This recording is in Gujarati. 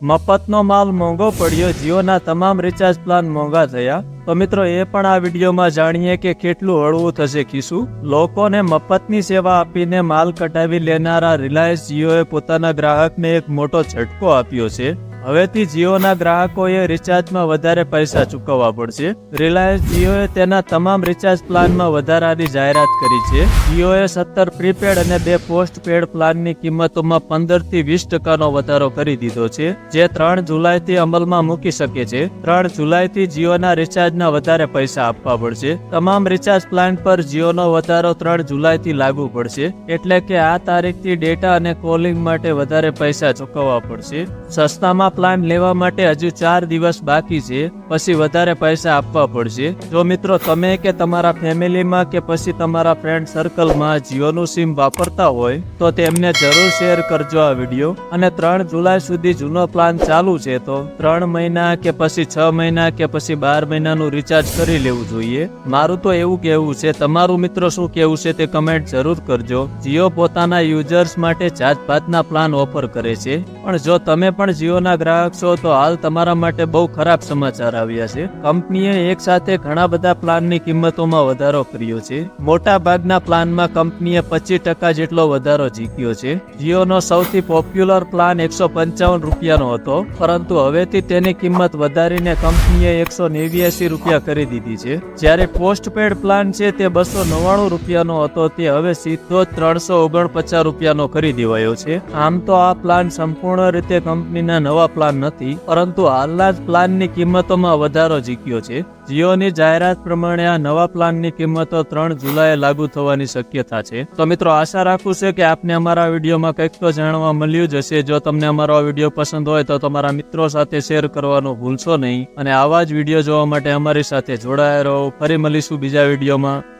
મફતનો માલ મોંઘો પડ્યો, જીઓના તમામ રિચાર્જ પ્લાન મોંઘા થયા. તો મિત્રો, એ પણ આ વિડીયોમાં જાણીએ કે કેટલું હળવું થશે ખીસું લોકોને મફતની સેવા આપીને માલ કટાવી લેનારા રિલાયન્સ જીઓએ પોતાના ગ્રાહકને એક મોટો ઝટકો આપ્યો છે. હવેથી જીઓના ગ્રાહકોએ રિચાર્જમાં વધારે પૈસા ચૂકવવા પડશે. રિલાયન્સ જીઓએ તેના તમામ રિચાર્જ પ્લાનમાં વધારાની જાહેરાત કરી છે. જીઓએ સત્તર પ્રીપેડ અને બે પોસ્ટ પેડ પ્લાનની કિંમતોમાં પંદરથી વીસ ટકાનો વધારો કરી દીધો છે, જે ત્રણ જુલાઈથી અમલમાં મૂકી શકે છે. ત્રણ જુલાઈથી જીઓના રિચાર્જના વધારે પૈસા આપવા પડશે. તમામ રિચાર્જ પ્લાન પર જીઓનો વધારો ત્રણ જુલાઈથી લાગુ પડશે, એટલે કે આ તારીખથી ડેટા અને કોલિંગ માટે વધારે પૈસા ચૂકવવા પડશે. સસ્તામાં પ્લાન લેવા માટે હજુ ચાર દિવસ બાકી છે. પછી વધારે પૈસા આપવા પડશે. જો મિત્રો, તમે કે તમારા ફેમિલીમાં કે પછી તમારા ફ્રેન્ડ સર્કલમાં જીઓનું સિમ વાપરતા હોય, તો તેમને જરૂર શેર કરજો આ વીડિયો. અને ત્રણ જુલાઈ સુધી જૂનો પ્લાન ચાલુ છે, તો ત્રણ મહિના કે પછી છ મહિના કે પછી બાર મહિનાનું રિચાર્જ કરી લેવું જોઈએ. મારું તો એવું કહેવું છે, તમારું મિત્રો શું કહેવું છે તે કમેન્ટ જરૂર કરજો. જીઓ પોતાના યુઝર્સ માટે જાતભાતના પ્લાન ઓફર કરે છે. પણ જો તમે પણ જીઓના ગ્રાહક છો તો હાલ તમારા માટે બહુ ખરાબ સમાચાર આવ્યા છે. કંપનીએ એક સાથે ઘણા બધા પ્લાનની કિંમતોમાં વધારો કર્યો છે. મોટા ભાગના પ્લાનમાં કંપનીએ પચીસ ટકા જેટલો વધારો જીત્યો છે. જીઓનો સૌથી પોપ્યુલર પ્લાન એકસો પંચાવન રૂપિયાનો હતો, પરંતુ હવેથી તેની કિંમત વધારીને કંપનીએ એકસો નેવ્યાસી રૂપિયા કરી દીધી છે. જ્યારે પોસ્ટપેડ પ્લાન છે તે બસો નવ્વાણું રૂપિયાનો હતો, તે હવે સીધો ત્રણસો ઓગણપચાસ રૂપિયાનો કરી દેવાયો છે. આમ તો આ પ્લાન સંપૂર્ણ રીતે કંપનીના નવા પ્લાન નથી, પરંતુ હાલના જ પ્લાનની કિંમતોમાં વધારો ઝીક્યો છે. જીઓની જાહેરાત પ્રમાણે આ નવા પ્લાનની કિંમતો ત્રણ જુલાઈએ લાગુ થવાની શક્યતા છે. તો મિત્રો, આશા રાખું છે કે આપને અમારા વિડીયોમાં કંઈક તો જાણવા મળ્યું જ હશે. જો તમને અમારો વીડિયો પસંદ હોય તો તમારા મિત્રો સાથે શેર કરવાનું ભૂલશો નહીં. અને આવા જ વીડિયો જોવા માટે અમારી સાથે જોડાયા રહો. ફરી મળીશું બીજા વિડીયોમાં.